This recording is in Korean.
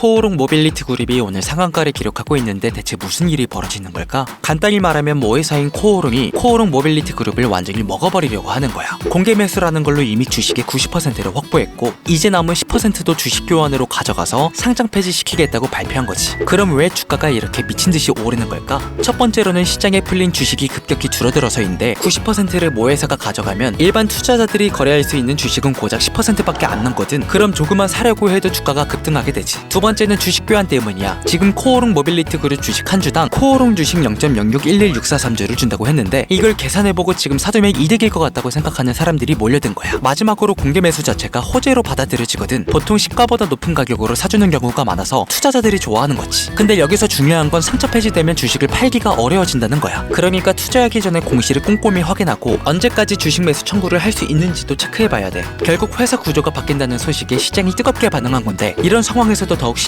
코오롱 모빌리티 그룹이 오늘 상한가를 기록하고 있는데 대체 무슨 일이 벌어지는 걸까? 간단히 말하면 모 회사인 코오롱이 코오롱 모빌리티 그룹을 완전히 먹어버리려고 하는 거야. 공개 매수라는 걸로 이미 주식의 90%를 확보했고 이제 남은 10%도 주식 교환으로 가져가서 상장 폐지시키겠다고 발표한 거지. 그럼 왜 주가가 이렇게 미친 듯이 오르는 걸까? 첫 번째로는 시장에 풀린 주식이 급격히 줄어들어서인데 90%를 모 회사가 가져가면 일반 투자자들이 거래할 수 있는 주식은 고작 10%밖에 안 남거든. 그럼 조금만 사려고 해도 주가가 급등하게 되지. 두 번째 는 주식 교환 때문이야. 지금 코오롱 모빌리티 그룹 주식 한 주당 코오롱 주식 0.0611643주를 준다고 했는데 이걸 계산해보고 지금 사두면 이득일 것 같다고 생각하는 사람들이 몰려든 거야. 마지막으로 공개 매수 자체가 호재로 받아들여지거든. 보통 시가보다 높은 가격으로 사주는 경우가 많아서 투자자들이 좋아하는 거지. 근데 여기서 중요한 건 상처 폐지되면 주식을 팔기가 어려워진다는 거야. 그러니까 투자하기 전에 공시를 꼼꼼히 확인하고 언제까지 주식 매수 청구를 할 수 있는지도 체크해봐야 돼. 결국 회사 구조가 바뀐다는 소식에 시장이 뜨겁게 반응한 건데 이런 상황에서도 더욱